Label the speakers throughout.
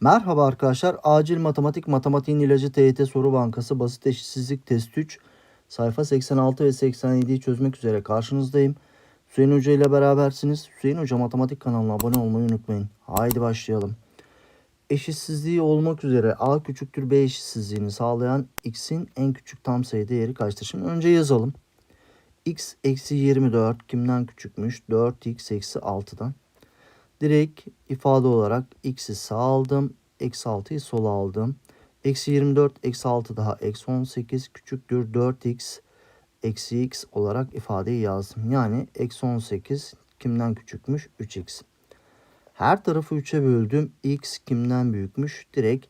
Speaker 1: Merhaba arkadaşlar. Acil Matematik Matematiğin İlacı TYT Soru Bankası Basit Eşitsizlik Test 3 sayfa 86 ve 87'yi çözmek üzere karşınızdayım. Hüseyin Hoca ile berabersiniz. Hüseyin Hoca Matematik kanalına abone olmayı unutmayın. Haydi başlayalım. Eşitsizliği olmak üzere A küçüktür B eşitsizliğini sağlayan x'in en küçük tam sayı değeri kaçtır? Şimdi önce yazalım. x eksi 24 kimden küçükmüş? 4x eksi 6'dan. Direkt ifade olarak x'i sağ aldım. Eksi 6'yı sola aldım. Eksi 24 eksi 6 daha eksi 18 küçüktür 4x eksi x olarak ifadeyi yazdım. Yani eksi 18 kimden küçükmüş? 3x. Her tarafı 3'e böldüm. x kimden büyükmüş? Direkt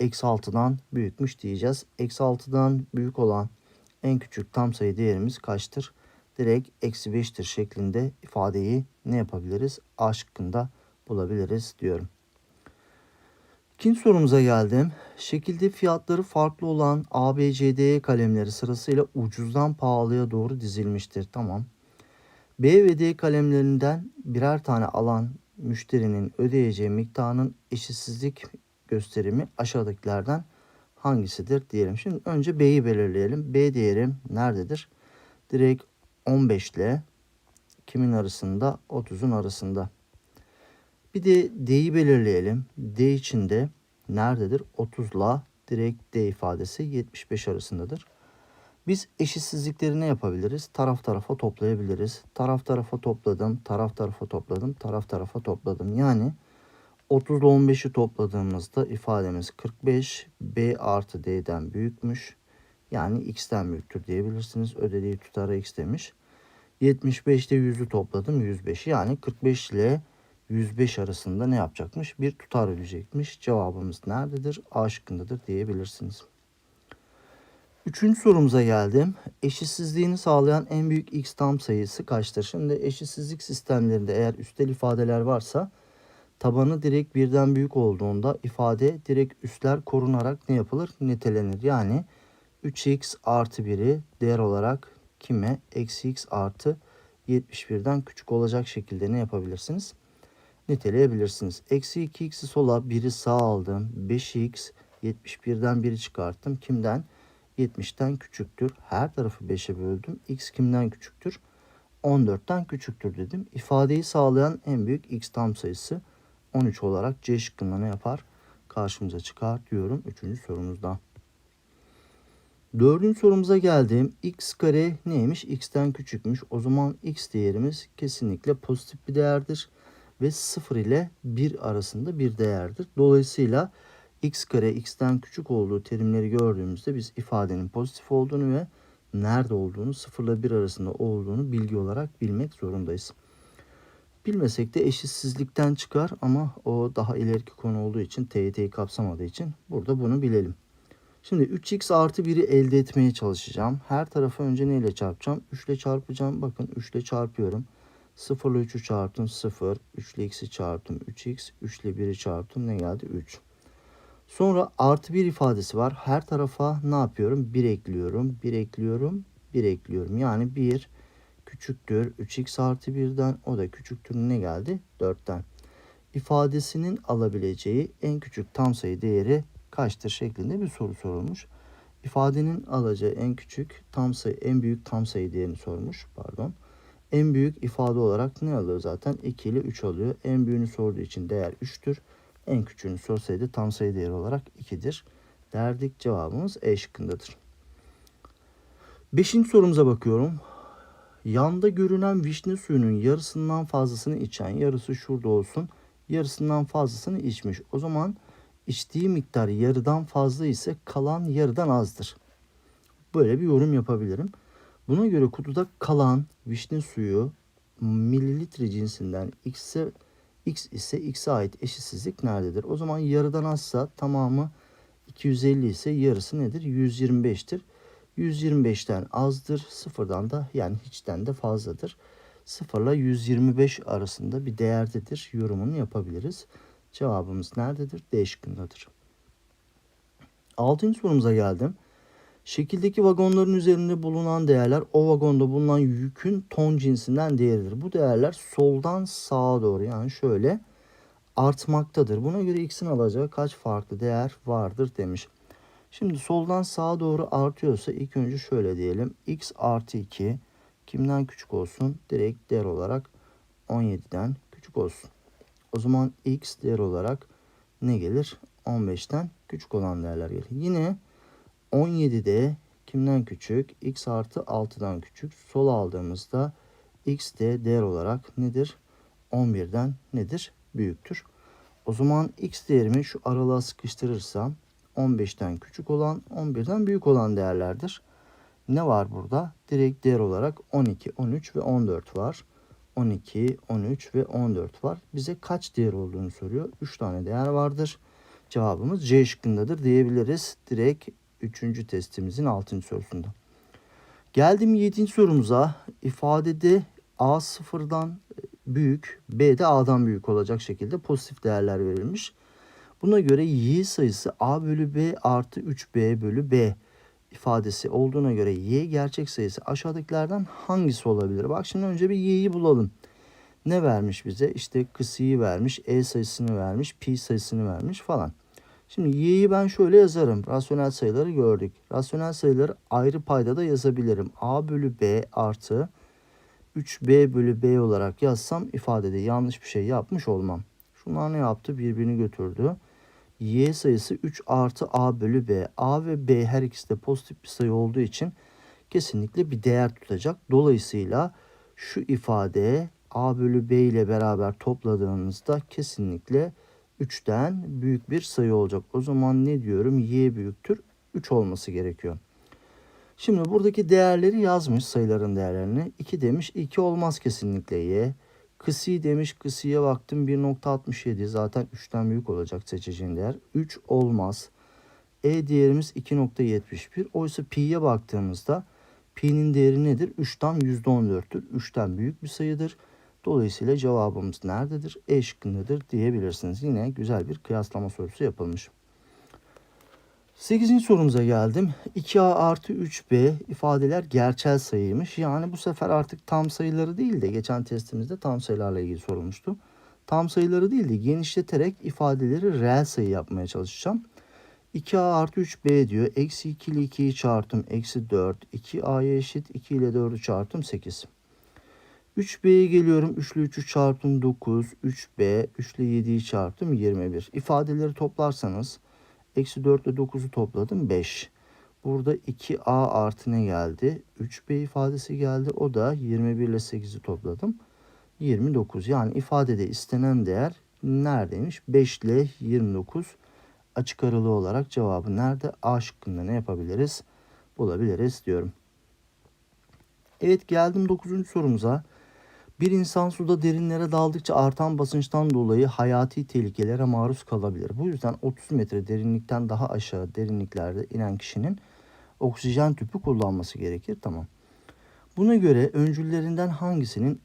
Speaker 1: eksi 6'dan büyükmüş diyeceğiz. Eksi 6'dan büyük olan en küçük tam sayı değerimiz kaçtır? Direkt eksi 5'tir şeklinde ifadeyi ne yapabiliriz? A şıkkında bulabiliriz diyorum. İkinci sorumuza geldim. Şekilde fiyatları farklı olan A, B, C, D kalemleri sırasıyla ucuzdan pahalıya doğru dizilmiştir. Tamam. B ve D kalemlerinden birer tane alan müşterinin ödeyeceği miktarın eşitsizlik gösterimi aşağıdakilerden hangisidir diyelim. Şimdi önce B'yi belirleyelim. B değeri nerededir? Direkt 15 ile kimin arasında? 30'un arasında. Bir de D'yi belirleyelim. D içinde nerededir? 30 ile direkt D ifadesi 75 arasındadır. Biz eşitsizlikleri ne yapabiliriz? Taraf tarafa toplayabiliriz. Taraf tarafa topladım, taraf tarafa topladım, taraf tarafa topladım. Yani 30 ile 15'i topladığımızda ifademiz 45. B artı D'den büyükmüş. Yani X'ten büyüktür diyebilirsiniz. Ödediği tutara X demiş. 75'te 100'ü topladım 105. Yani 45 ile 105 arasında ne yapacakmış? Bir tutar ödeyecekmiş. Cevabımız nerededir? A şıkkındadır diyebilirsiniz. Üçüncü sorumuza geldim. Eşitsizliğini sağlayan en büyük x tam sayısı kaçtır? Şimdi eşitsizlik sistemlerinde eğer üstel ifadeler varsa tabanı direkt birden büyük olduğunda ifade direkt üstler korunarak ne yapılır? Nitelenir. Yani 3x artı 1'i değer olarak kime? Eksi x artı 71'den küçük olacak şekilde ne yapabilirsiniz? Niteleyebilirsiniz. Eksi 2x'i sola 1'i sağ aldım. 5x 71'den 1'i çıkarttım. Kimden? 70'ten küçüktür. Her tarafı 5'e böldüm. X kimden küçüktür? 14'ten küçüktür dedim. İfadeyi sağlayan en büyük x tam sayısı 13 olarak C şıkkında ne yapar? Karşımıza çıkar diyorum 3. sorumuzda. Dördüncü sorumuza geldim. x kare neymiş? x'ten küçükmüş. O zaman x değerimiz kesinlikle pozitif bir değerdir. Ve 0 ile 1 arasında bir değerdir. Dolayısıyla x kare x'ten küçük olduğu terimleri gördüğümüzde biz ifadenin pozitif olduğunu ve nerede olduğunu 0 ile 1 arasında olduğunu bilgi olarak bilmek zorundayız. Bilmesek de eşitsizlikten çıkar ama o daha ileriki konu olduğu için TYT'yi kapsamadığı için burada bunu bilelim. Şimdi 3x artı 1'i elde etmeye çalışacağım. Her tarafı önce neyle çarpacağım? 3 ile çarpacağım. Bakın 3 ile çarpıyorum. 0 ile 3'ü çarptım 0. 3 ile x'i çarptım 3x. 3 ile 1'i çarptım ne geldi? 3. Sonra artı 1 ifadesi var. Her tarafa ne yapıyorum? 1 ekliyorum. 1 ekliyorum. 1 ekliyorum. Yani 1 küçüktür. 3x artı 1'den o da küçüktür. Ne geldi? 4'ten. İfadesinin alabileceği en küçük tam sayı değeri kaçtır şeklinde bir soru sorulmuş. İfadenin alacağı en küçük tam sayı, en büyük tam sayı değerini sormuş. Pardon. En büyük ifade olarak ne alıyor zaten? 2 ile 3 alıyor. En büyüğünü sorduğu için değer 3'tür. En küçüğünü sorsaydı tam sayı değeri olarak 2'dir. Derdik cevabımız E şıkkındadır. Beşinci sorumuza bakıyorum. Yanda görünen vişne suyunun yarısından fazlasını içen, yarısı şurada olsun, yarısından fazlasını içmiş. O zaman içtiği miktar yarıdan fazla ise kalan yarıdan azdır. Böyle bir yorum yapabilirim. Buna göre kutuda kalan vişne suyu mililitre cinsinden x'e x ise x'e ait eşitsizlik nerededir? O zaman yarıdan azsa tamamı 250 ise yarısı nedir? 125'tir. 125'ten azdır. Sıfırdan da yani hiçten de fazladır. 0 ile 125 arasında bir değerdedir. Yorumunu yapabiliriz. Cevabımız nerededir? D şıkkındadır. Altıncı sorumuza geldim. Şekildeki vagonların üzerinde bulunan değerler o vagonda bulunan yükün ton cinsinden değeridir. Bu değerler soldan sağa doğru yani şöyle artmaktadır. Buna göre x'in alacağı kaç farklı değer vardır demiş. Şimdi soldan sağa doğru artıyorsa ilk önce şöyle diyelim. x artı 2 kimden küçük olsun? Direkt değer olarak 17'den küçük olsun. O zaman x değer olarak ne gelir? 15'ten küçük olan değerler gelir. Yine 17'de kimden küçük? x artı 6'dan küçük. Sola aldığımızda x de değer olarak nedir? 11'den nedir? Büyüktür. O zaman x değerimi şu aralığa sıkıştırırsam 15'ten küçük olan 11'den büyük olan değerlerdir. Ne var burada? Direkt değer olarak 12, 13 ve 14 var. 12, 13 ve 14 var. Bize kaç değer olduğunu soruyor. 3 tane değer vardır. Cevabımız C şıkkındadır diyebiliriz. Direkt 3. testimizin 6. sorusunda. Geldim 7. sorumuza. İfadede A sıfırdan büyük, B de A'dan büyük olacak şekilde pozitif değerler verilmiş. Buna göre y sayısı a bölü b artı 3b bölü b ifadesi olduğuna göre y gerçek sayısı aşağıdakilerden hangisi olabilir? Bak şimdi önce bir y'yi bulalım. Ne vermiş bize? İşte kısıyı vermiş, e sayısını vermiş, pi sayısını vermiş falan. Şimdi y'yi ben şöyle yazarım. Rasyonel sayıları gördük. Rasyonel sayıları ayrı payda da yazabilirim. a bölü b artı 3b bölü b olarak yazsam ifadede yanlış bir şey yapmış olmam. Şunlar ne yaptı? Birbirini götürdü. Y sayısı 3 artı A bölü B. A ve B her ikisi de pozitif bir sayı olduğu için kesinlikle bir değer tutacak. Dolayısıyla şu ifade A bölü B ile beraber topladığınızda kesinlikle 3'ten büyük bir sayı olacak. O zaman ne diyorum? Y büyüktür 3 olması gerekiyor. Şimdi buradaki değerleri yazmış sayıların değerlerini. 2 demiş 2 olmaz kesinlikle Y. Kısi demiş. Kısıya baktım 1.67 zaten 3'ten büyük olacak seçeceğin değer. 3 olmaz. E değerimiz 2.71. Oysa pi'ye baktığımızda pi'nin değeri nedir? 3'ten %14'tür. 3'ten büyük bir sayıdır. Dolayısıyla cevabımız nerededir? E şıkkındadır diyebilirsiniz. Yine güzel bir kıyaslama sorusu yapılmış. 8. sorumuza geldim. 2a artı 3b ifadeler gerçel sayıymış. Yani bu sefer artık tam sayıları değil de geçen testimizde tam sayılarla ilgili sorulmuştu. Tam sayıları değil de genişleterek ifadeleri reel sayı yapmaya çalışacağım. 2a artı 3b diyor. Eksi 2 ile 2'yi çarptım. Eksi 4. 2a'ya eşit. 2 ile 4'ü çarptım. 8. 3b'ye geliyorum. 3 ile 3'ü çarptım. 9. 3b. 3 ile 7'yi çarptım. 21. İfadeleri toplarsanız Eksi 4 ile 9'u topladım 5. Burada 2a artı ne geldi? 3b ifadesi geldi. O da 21 ile 8'i topladım. 29. Yani ifadede istenen değer neredeymiş? 5 ile 29 açık aralığı olarak cevabı nerede? A şıkkında ne yapabiliriz? Bulabiliriz diyorum. Evet geldim 9. sorumuza. Bir insan suda derinlere daldıkça artan basınçtan dolayı hayati tehlikelere maruz kalabilir. Bu yüzden 30 metre derinlikten daha aşağı derinliklerde inen kişinin oksijen tüpü kullanması gerekir. Tamam. Buna göre öncüllerinden hangisinin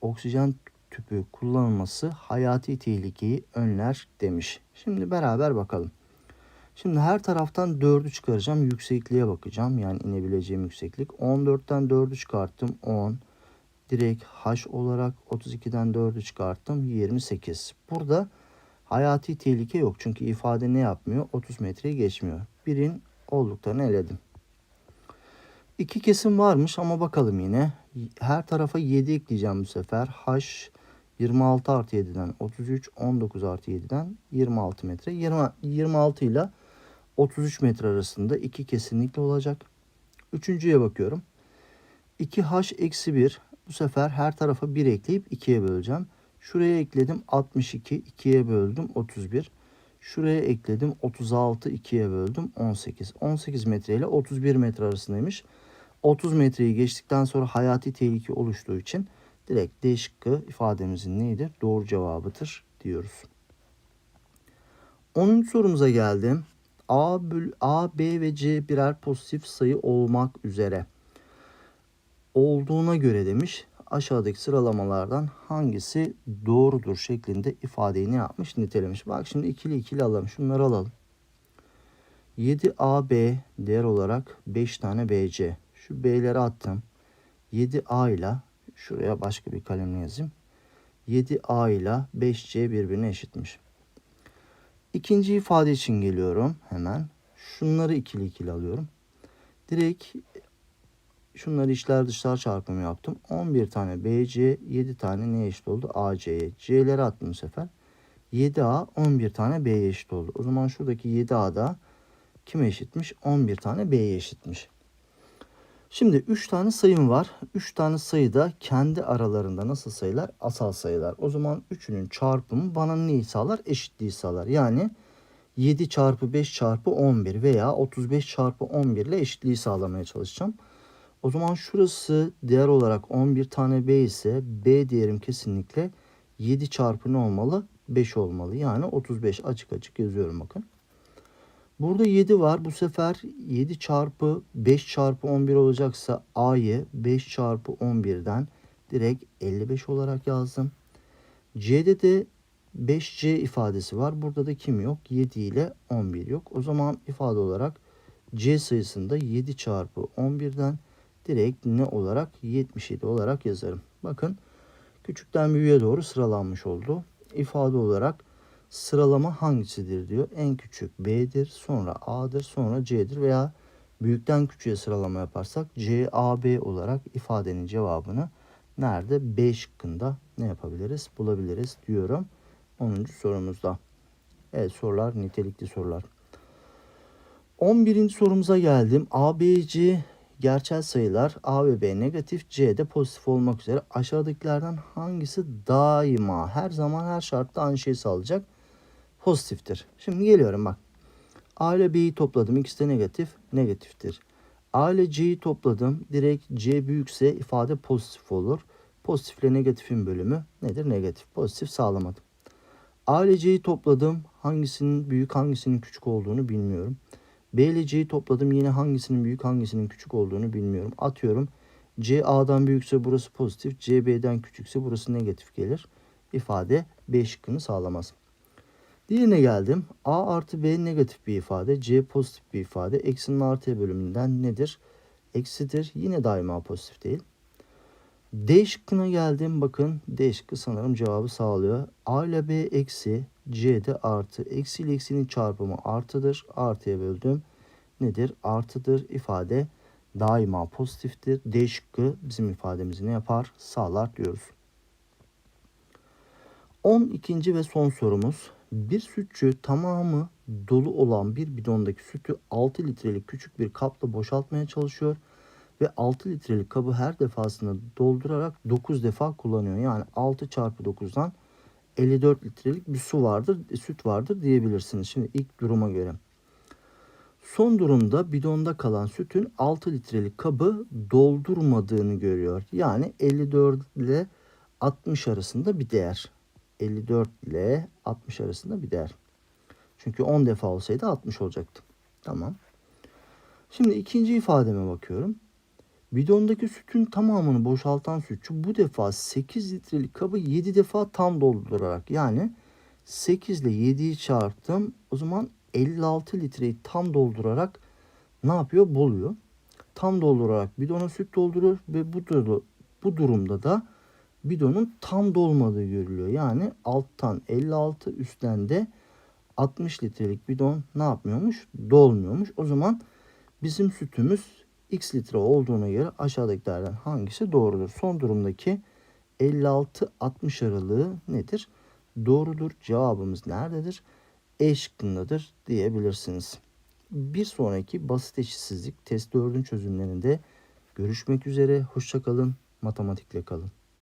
Speaker 1: oksijen tüpü kullanılması hayati tehlikeyi önler demiş. Şimdi beraber bakalım. Şimdi her taraftan 4'ü çıkaracağım. Yüksekliğe bakacağım. Yani inebileceğim yükseklik. 14'ten 4'ü çıkarttım. 10 direkt H olarak 32'den 4'ü çıkarttım 28. Burada hayati tehlike yok. Çünkü ifade ne yapmıyor? 30 metreyi geçmiyor. Birin olduklarını eledim. İki kesim varmış ama bakalım yine. Her tarafa 7 ekleyeceğim bu sefer. H 26 artı 7'den 33, 19 artı 7'den 26 metre. 20, 26 ile 33 metre arasında iki kesinlikle olacak. Üçüncüye bakıyorum. 2H eksi 1 bu sefer her tarafa 1 ekleyip 2'ye böleceğim. Şuraya ekledim 62, 2'ye böldüm 31. Şuraya ekledim 36, 2'ye böldüm 18. 18 metre ile 31 metre arasındaymış. 30 metreyi geçtikten sonra hayati tehlike oluştuğu için direkt D şıkkı ifademizin neydi? Doğru cevabıdır diyoruz. 10. sorumuza geldim. A, A, B ve C birer pozitif sayı olmak üzere olduğuna göre demiş aşağıdaki sıralamalardan hangisi doğrudur şeklinde ifadeyi ne yapmış nitelemiş. Bak şimdi ikili ikili alalım. Şunları alalım. 7AB değer olarak 5 tane BC. Şu B'leri attım. 7A ile şuraya başka bir kalemle yazayım. 7A ile 5C birbirine eşitmiş. İkinci ifade için geliyorum hemen. Şunları ikili ikili alıyorum. Direkt şunları içler dışlar çarpımı yaptım. 11 tane BC, 7 tane ne eşit oldu? AC'ye. C'leri attım bu sefer. 7A 11 tane B'ye eşit oldu. O zaman şuradaki 7A'da kime eşitmiş? 11 tane B'ye eşitmiş. Şimdi 3 tane sayım var. 3 tane sayı da kendi aralarında nasıl sayılar? Asal sayılar. O zaman üçünün çarpımı bana neyi sağlar? Eşitliği sağlar. Yani 7 çarpı 5 çarpı 11 veya 35 çarpı 11 ile eşitliği sağlamaya çalışacağım. O zaman şurası değer olarak 11 tane B ise B değerim kesinlikle 7 çarpı ne olmalı? 5 olmalı. Yani 35 açık açık yazıyorum bakın. Burada 7 var. Bu sefer 7 çarpı 5 çarpı 11 olacaksa A'yı 5 çarpı 11'den direkt 55 olarak yazdım. C'de de 5C ifadesi var. Burada da kim yok? 7 ile 11 yok. O zaman ifade olarak C sayısında 7 çarpı 11'den direkt ne olarak 77 olarak yazarım. Bakın küçükten büyüğe doğru sıralanmış oldu. İfade olarak sıralama hangisidir diyor. En küçük B'dir, sonra A'dır, sonra C'dir veya büyükten küçüğe sıralama yaparsak C, A, B olarak ifadenin cevabını nerede? B şıkkında ne yapabiliriz? Bulabiliriz diyorum. 10. sorumuzda. Evet sorular nitelikli sorular. 11. sorumuza geldim. A, B, C gerçel sayılar A ve B negatif, C de pozitif olmak üzere aşağıdakilerden hangisi daima her zaman her şartta aynı şeyi sağlayacak? Pozitiftir. Şimdi geliyorum bak. A ile B'yi topladım. İkisi de negatif. Negatiftir. A ile C'yi topladım. Direkt C büyükse ifade pozitif olur. Pozitifle negatifin bölümü nedir? Negatif. Pozitif sağlamadım. A ile C'yi topladım. Hangisinin büyük hangisinin küçük olduğunu bilmiyorum. B ile C'yi topladım. Yine hangisinin büyük hangisinin küçük olduğunu bilmiyorum. Atıyorum. C A'dan büyükse burası pozitif. C B'den küçükse burası negatif gelir. İfade B şıkkını sağlamaz. Diğerine geldim. A artı B negatif bir ifade. C pozitif bir ifade. Eksinin artıya bölümünden nedir? Eksidir. Yine daima pozitif değil. D şıkkına geldim. Bakın D şıkkı sanırım cevabı sağlıyor. A ile B eksi. C de artı. Eksi ile eksinin çarpımı artıdır. Artıya böldüm. Nedir? Artıdır. ifade daima pozitiftir. D şıkkı bizim ifademizi ne yapar? Sağlar diyoruz. 12. ve son sorumuz. Bir sütçü tamamı dolu olan bir bidondaki sütü 6 litrelik küçük bir kapla boşaltmaya çalışıyor ve 6 litrelik kabı her defasında doldurarak 9 defa kullanıyor. Yani 6 çarpı 9'dan 54 litrelik bir su vardır, süt vardır diyebilirsiniz. Şimdi ilk duruma göre. Son durumda bidonda kalan sütün 6 litrelik kabı doldurmadığını görüyor. Yani 54 ile 60 arasında bir değer. 54 ile 60 arasında bir değer. Çünkü 10 defa olsaydı 60 olacaktı. Tamam. Şimdi ikinci ifademe bakıyorum. Bidondaki sütün tamamını boşaltan sütçü bu defa 8 litrelik kabı 7 defa tam doldurarak yani 8 ile 7'yi çarptım. O zaman 56 litreyi tam doldurarak ne yapıyor? Buluyor. Tam doldurarak bidona süt dolduruyor ve bu, bu durumda da bidonun tam dolmadığı görülüyor. Yani alttan 56 üstten de 60 litrelik bidon ne yapmıyormuş? Dolmuyormuş. O zaman bizim sütümüz x litre olduğuna göre aşağıdakilerden hangisi doğrudur? Son durumdaki 56-60 aralığı nedir? Doğrudur. Cevabımız nerededir? E şıkkındadır diyebilirsiniz. Bir sonraki basit eşitsizlik test 4'ün çözümlerinde görüşmek üzere. Hoşçakalın. Matematikle kalın.